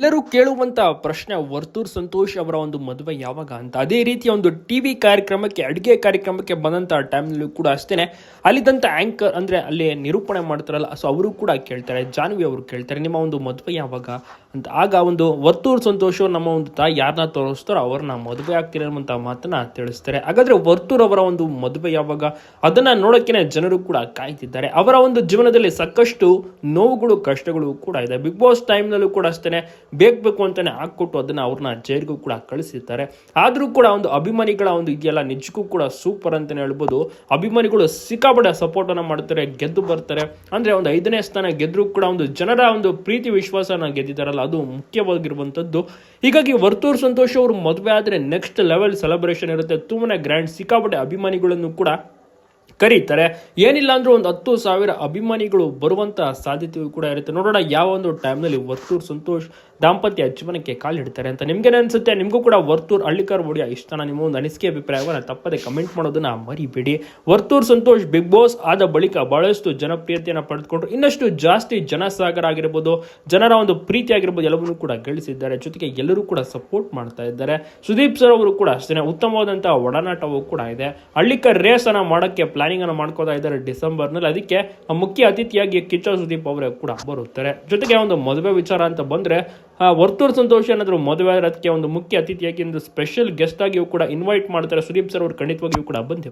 ಎಲ್ಲರೂ ಕೇಳುವಂತ ಪ್ರಶ್ನೆ, ವರ್ತೂರ್ ಸಂತೋಷ್ ಅವರ ಒಂದು ಮದುವೆ ಯಾವಾಗ ಅಂತ. ಅದೇ ರೀತಿಯ ಒಂದು ಟಿವಿ ಕಾರ್ಯಕ್ರಮಕ್ಕೆ, ಅಡುಗೆ ಕಾರ್ಯಕ್ರಮಕ್ಕೆ ಬಂದಂತ ಟೈಮ್ನಲ್ಲೂ ಕೂಡ ಅಷ್ಟೇನೆ. ಅಲ್ಲಿದ್ದಂಥ ಆಂಕರ್ ಅಂದ್ರೆ ಅಲ್ಲಿ ನಿರೂಪಣೆ ಮಾಡ್ತಾರಲ್ಲ ಸೊ ಅವರು ಕೂಡ ಕೇಳ್ತಾರೆ, ಜಾನ್ವಿ ಅವರು ಕೇಳ್ತಾರೆ, ನಿಮ್ಮ ಒಂದು ಮದುವೆ ಯಾವಾಗ ಅಂತ. ಆಗ ಒಂದು ವರ್ತೂರ್ ಸಂತೋಷ್ ನಮ್ಮ ಒಂದು ತಾಯಿ ಯಾರನ್ನ ತೋರಿಸ್ತಾರೋ ಅವ್ರನ್ನ ಮದುವೆ ಆಗ್ತೀರ ಅನ್ನುವಂಥ ಮಾತನ್ನ ತಿಳಿಸ್ತಾರೆ. ಹಾಗಾದ್ರೆ ವರ್ತೂರ್ ಅವರ ಒಂದು ಮದುವೆ ಯಾವಾಗ? ಅದನ್ನ ನೋಡೋಕ್ಕೆ ಜನರು ಕೂಡ ಕಾಯ್ತಿದ್ದಾರೆ. ಅವರ ಒಂದು ಜೀವನದಲ್ಲಿ ಸಾಕಷ್ಟು ನೋವುಗಳು, ಕಷ್ಟಗಳು ಕೂಡ ಇದೆ. ಬಿಗ್ ಬಾಸ್ ಟೈಮ್ನಲ್ಲೂ ಕೂಡ ಅಷ್ಟೇ ಬೇಕು ಬೇಕು ಅಂತಲೇ ಹಾಕ್ಕೊಟ್ಟು ಅದನ್ನು ಅವ್ರನ್ನ ಜೈಲಿಗೂ ಕೂಡ ಕಳಿಸಿರ್ತಾರೆ. ಆದರೂ ಕೂಡ ಒಂದು ಅಭಿಮಾನಿಗಳ ಒಂದು ಇದೆಯಲ್ಲ, ನಿಜಕ್ಕೂ ಕೂಡ ಸೂಪರ್ ಅಂತಲೇ ಹೇಳ್ಬೋದು. ಅಭಿಮಾನಿಗಳು ಸಿಕ್ಕಾಪಟ್ಟೆ ಸಪೋರ್ಟನ್ನು ಮಾಡ್ತಾರೆ, ಗೆದ್ದು ಬರ್ತಾರೆ. ಅಂದರೆ ಒಂದು ಐದನೇ ಸ್ಥಾನ ಗೆದ್ದರೂ ಕೂಡ ಒಂದು ಜನರ ಒಂದು ಪ್ರೀತಿ, ವಿಶ್ವಾಸನ ಗೆದ್ದಿದ್ದಾರಲ್ಲ, ಅದು ಮುಖ್ಯವಾಗಿರುವಂಥದ್ದು. ಹೀಗಾಗಿ ವರ್ತೂರ್ ಸಂತೋಷ್ ಅವರು ಮದುವೆ ಆದರೆ ನೆಕ್ಸ್ಟ್ ಲೆವೆಲ್ ಸೆಲೆಬ್ರೇಷನ್ ಇರುತ್ತೆ. ತುಂಬನೇ ಗ್ರ್ಯಾಂಡ್ ಸಿಕ್ಕಾಪಟ್ಟೆ ಅಭಿಮಾನಿಗಳನ್ನು ಕೂಡ ಕರೀತಾರೆ ಏನಿಲ್ಲ ಅಂದ್ರೆ ಒಂದು ಹತ್ತು ಸಾವಿರ ಅಭಿಮಾನಿಗಳು ಬರುವಂತ ಸಾಧ್ಯತೆಯೂ ಕೂಡ ಇರುತ್ತೆ. ನೋಡೋಣ ಯಾವ ಒಂದು ಟೈಮ್ನಲ್ಲಿ ವರ್ತೂರ್ ಸಂತೋಷ್ ದಾಂಪತ್ಯ ಜೀವನಕ್ಕೆ ಕಾಲಿಡ್ತಾರೆ ಅಂತ ನಿಮ್ಗೆ ಅನ್ಸುತ್ತೆ? ನಿಮಗೂ ಕೂಡ ವರ್ತೂರ್ ಹಳ್ಳಿಕರ್ ಒಡಿಯ ಇಷ್ಟನ ನಿಮ್ಮ ಒಂದು ಅನಿಸಿಕೆ ಅಭಿಪ್ರಾಯವನ್ನು ತಪ್ಪದೆ ಕಮೆಂಟ್ ಮಾಡೋದನ್ನ ಮರಿಬೇಡಿ. ವರ್ತೂರ್ ಸಂತೋಷ್ ಬಿಗ್ ಬಾಸ್ ಆದ ಬಳಿಕ ಬಹಳಷ್ಟು ಜನಪ್ರಿಯತೆಯನ್ನು ಪಡೆದುಕೊಂಡ್ರು. ಇನ್ನಷ್ಟು ಜಾಸ್ತಿ ಜನಸಾಗರ ಆಗಿರ್ಬೋದು, ಜನರ ಒಂದು ಪ್ರೀತಿ ಆಗಿರ್ಬೋದು ಎಲ್ಲವನ್ನೂ ಕೂಡ ಗಳಿಸಿದ್ದಾರೆ. ಜೊತೆಗೆ ಎಲ್ಲರೂ ಕೂಡ ಸಪೋರ್ಟ್ ಮಾಡ್ತಾ ಇದ್ದಾರೆ. ಸುದೀಪ್ ಸರ್ ಅವರು ಕೂಡ ಅಷ್ಟೇ ಉತ್ತಮವಾದಂತಹ ಒಡನಾಟವೂ ಕೂಡ ಇದೆ. ಹಳ್ಳಿಕರ್ ರೇಸ್ ಅನ್ನ ಮಾಡೋಕ್ಕೆ ಪ್ಲಾನಿಂಗ್ ಅನ್ನ ಮಾಡ್ಕೋತಾ ಇದ್ದಾರೆ ಡಿಸೆಂಬರ್ನಲ್ಲಿ ಅದಕ್ಕೆ ಮುಖ್ಯ ಅತಿಥಿಯಾಗಿ ಕಿಚ್ಚ ಸುದೀಪ್ ಅವರೇ ಕೂಡ ಬರುತ್ತಾರೆ. ಜೊತೆಗೆ ಒಂದು ಮದುವೆ ವಿಚಾರ ಅಂತ ಬಂದ್ರೆ ವರ್ತೂರ್ ಸಂತೋಷ್ ಏನಾದ್ರು ಮದುವೆ ಅದಕ್ಕೆ ಒಂದು ಮುಖ್ಯ ಅತಿಥಿಯಾಗಿ ಒಂದು ಸ್ಪೆಷಲ್ ಗೆಸ್ಟ್ ಆಗಿಯೂ ಕೂಡ ಇನ್ವೈಟ್ ಮಾಡ್ತಾರೆ. ಸುದೀಪ್ ಸರ್ ಅವರು ಖಂಡಿತವಾಗಿಯೂ ಕೂಡ ಬಂದಿದ್ದಾರೆ